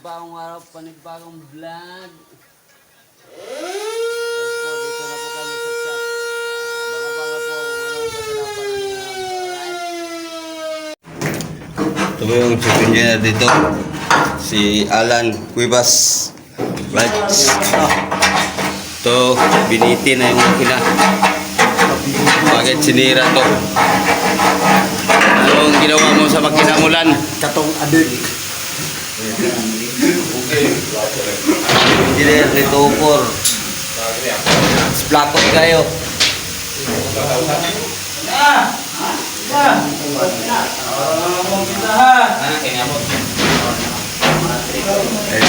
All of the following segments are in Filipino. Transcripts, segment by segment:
panibagong araw, panibagong vlog. Po, dito na po kami sa shop. Baka-baka po kung anong kaganapan namin ngayon. Ito po yung chief engineer dito. Si Alan Cuevas. Right. Ito, biniti na yung makina. Bakit sinira to? Anong ginawa mo sa makina mo, Lan? katong adik. Engineer dito por. Splakot kayo. Eh,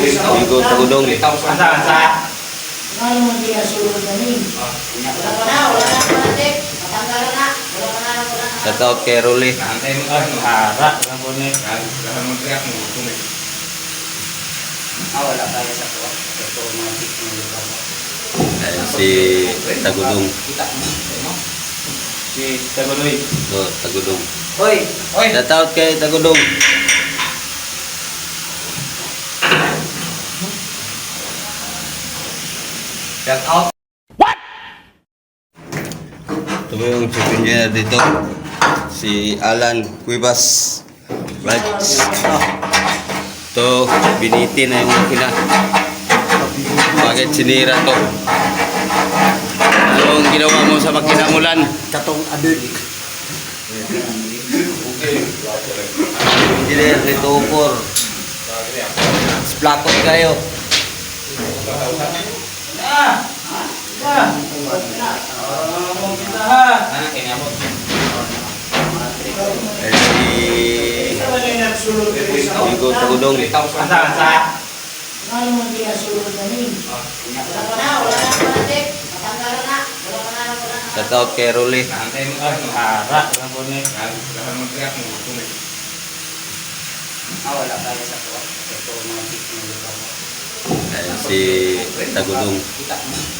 si Bigo Tagudong. Shout out kay Rolly. Ayan, si Tagudong. Si Taguloy. Oh, Tagudong. Hoy! Hoy! Shout out kay Tagudong. Shout out. Ito yung chief engineer dito. Si Alan Cuevas. Right. Ito, biniti na yung makina. Bakit sinira to? Anong ginawa mo sa makina mo, Lan? Katong adik. Engineer dito por. Splakot kayo. Eh, si Bigo Tagudong. Shout out kay Rolly. Ayan, si Tagudong. Si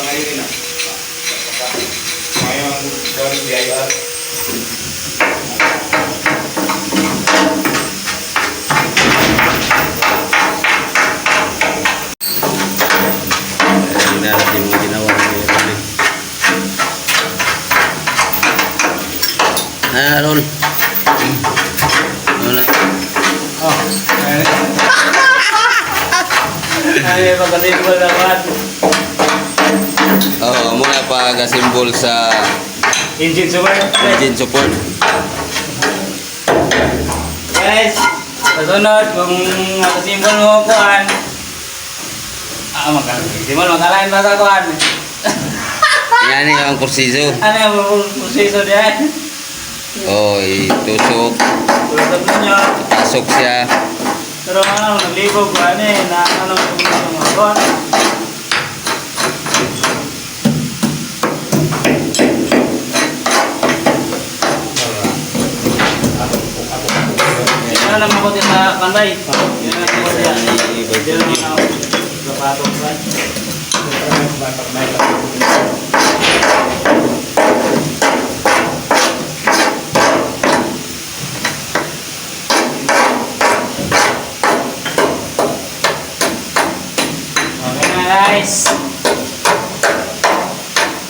Naman. Oo, oh, muna pa simbol sa Engine super. engine support. Guys, kasunod, kung nakasimbol mo kuhan, ah, magkalain. Simbol, magkalain ba sa kuhan? Yan yung kursizo. Ano yung proseso diyan? Oh, itusok. Tulad ninyo. Pasok siya. Pero ano, naglibog ko ano eh, na ano yung mga kuhan. Yan na naman ko din sa kanday. Yan na naman ko din. Yan naman ako. Kapatong ba? Okay na guys.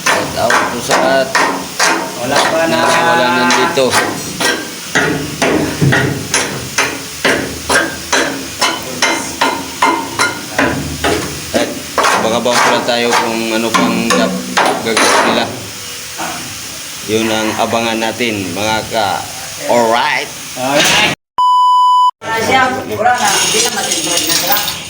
Shout out po sa at Wala pa na. na wala nandito. At baka ba pala tayo kung ano pang gap- gagawin nila. Yun ang abangan natin mga ka. Alright. Alright. Ako sa iyo, butang. Ini tatanggal na.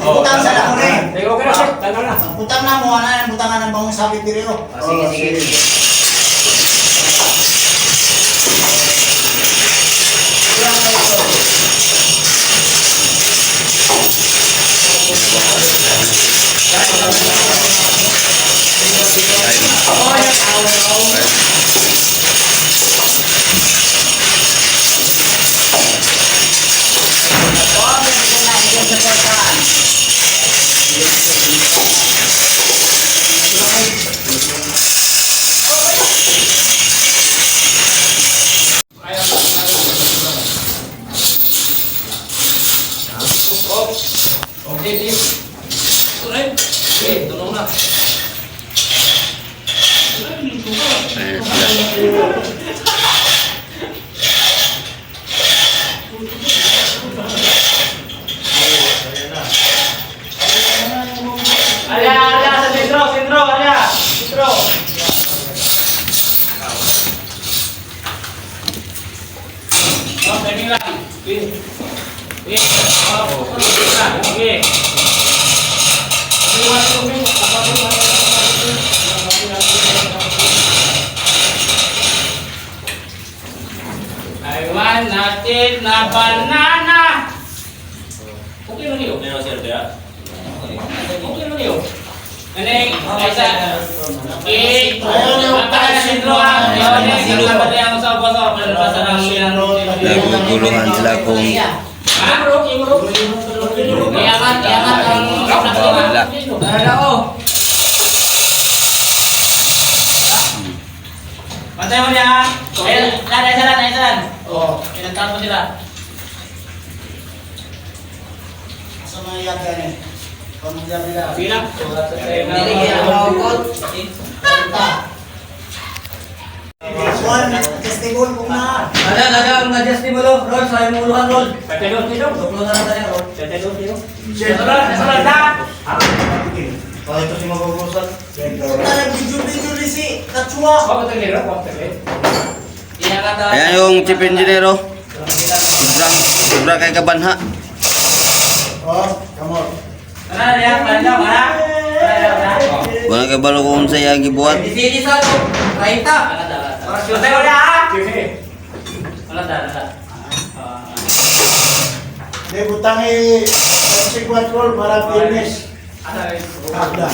Butang sa lang rin. Okay na siya. Tanda na. Butang na mo, ano butangan ng bangong sabit diri oh. Sige, sige. Okay, one, two, three. Kapag- I want natin na banana. Okay lang yun. Okay lang yun. Neneng, Aisa. Okay. Maka sentro ah. Ayaw na yung kapatid ang sa boso. Palalabasan ng ilang Naguguluhan sila kung Ha? Iangat, iangat ang Bawal nila. Nalala ko. Pantay mo niya ha. Ayun, lan, ayun, lan, ayun, lan. Oo. Pinagtaan mo sila. Sa mga yaga ni. Pamilya nila. Sige na. Niligyan ang mawakot. Kanta. Juan, testigo kung na. Ada, ada ang adjust ni mo lo. Roll, sa mo uluhan roll. Pagkano, sino? Doklo na natin roll. Sarap, sarap na. Oh, ito si magugusan. Nag-video-video ni si Katsua. Huwag ko tagero, huwag tagero. Iangat na. Ayan yung chief engineer oh. Sobra, sobra kay kabanha. Oh, come on. Ano na yan? Ano na? Ano na? Ano Wala kay balo kung sa iyang gibuhat. Di sini sa to. 30. Pantay mo niya ha. Ano na? Ano na? Di butangi consequent roll para finish. Agda.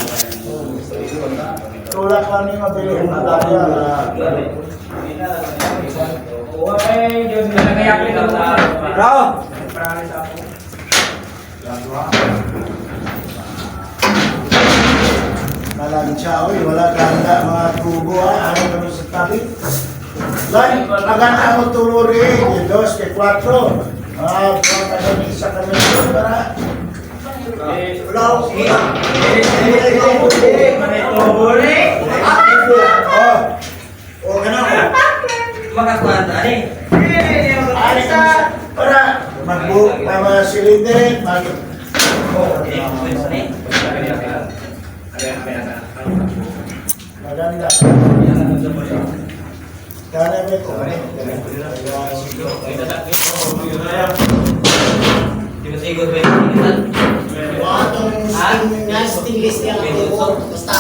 Tulak pa ni mabili ang madaya. Bro! Malansya, oy, wala ganda mga tubo ah, ano kami sa tabi. Lan, maganda mo tuluri, di dos, di cuatro. Ah, mga kami isa kami dito para Ulaw, Oh, oh, ganun. Makakuan ani. Ari ka para magbu mga silindin, mag maganda. Sigod ba yung na. Basta.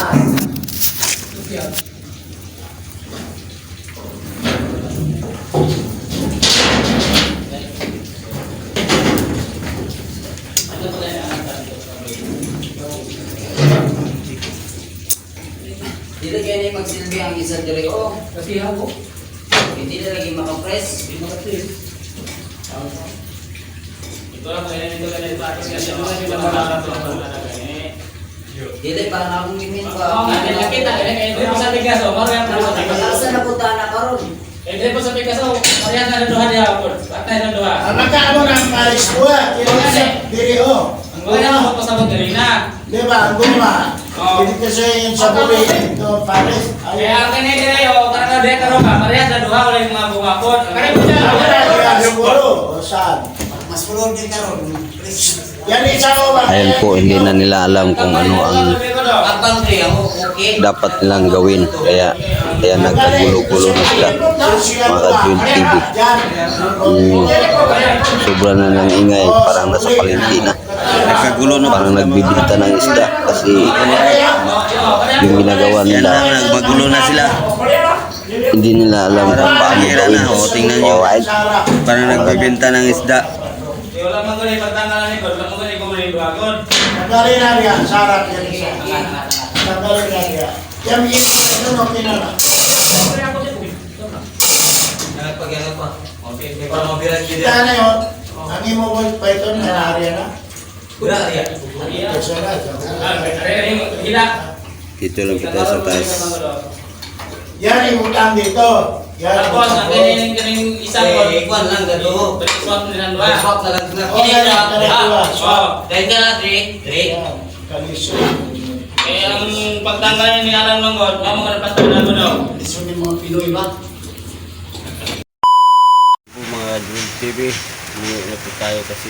Dili kaya ni magsilbi ang isa diri oh. Kasi ako. Hindi na lagi makapress. Ito lang kaya nito kaya nito akin kasi ano kasi ba nakakato ang Dili para na akong gimin Oo pa. nga, din nakita kaya kaya ito po sa tigas oh, marihan na sa tigas. Asa na punta na karon. Eh, di po sa tigas oh, marihan na duha diha po. Patay na duha. Ang nagkaano ng Paris buwa, kilo sa diri o. Ang gawin mo po sa mga na. Di ba, ang guma. Oo. Hindi kasi yung sa buli, ito Paris. Kaya ang kanya kaya oh, karena dia karo ka, marihan na duha wala yung mga bumapot. Kaya po siya. Kaya siguro, o saan? Mas fulod din ba? Ayan po, hindi na nila alam kung ano ang okay. dapat nilang gawin. Kaya, kaya nagkagulo-gulo na sila. Mga June TV. Mm, sobra na ng ingay, parang nasa palengke na. Nagkagulo na. Parang nagbibinta ng isda kasi yung ginagawa nila, nagbagulo na sila. Hindi nila alam kung paano gawin. O, tingnan nyo. Parang nagbibinta ng isda. Wala man gani pagtanggalan ni God, wala man gani ko man duhagon. Tanggalin na niya, sarap yan isa. Tanggalin na niya. Yan yung ito, okay na na. Nagpagyan pa. Okay, may para mabilan gid. Kita na yun, ang imo mo python na area na. Kuda ya. Kasi na, Ah, kaya yung hila. Dito lang kita sa taas. Yan yung utang dito. Yan ang Tapos, ang isang God. Eh, kwan lang gato. Swap nila swap na lang sila. Okay, na. Ah, oh. Dahil ka na. Eh, ang pagtanggal ni Alan Manggod, mamo ka na pastor na mo daw. Gusto ng mga Pinoy ba? po mga Drill TV umuwi na po tayo kasi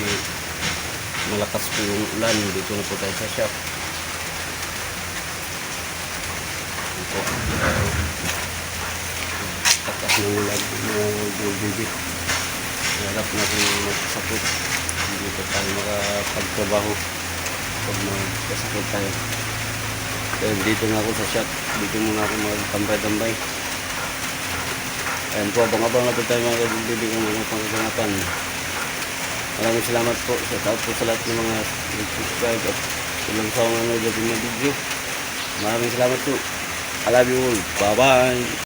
malakas po yung ulan dito na po tayo sa shop Ito po takas ng mga Drill TV harap na po magkasakit hindi po tayo makapagtrabaho pag magkasakit tayo kaya dito na ako sa shop dito muna ako magtambay-tambay Ayan po, abang-abang na po tayo mga kabibig ng mga pangkaganapan. Maraming salamat po. Shout out po sa lahat ng mga nag-subscribe at ilang sa mga nanood ng mga video. Maraming salamat po. I love you all. Bye-bye.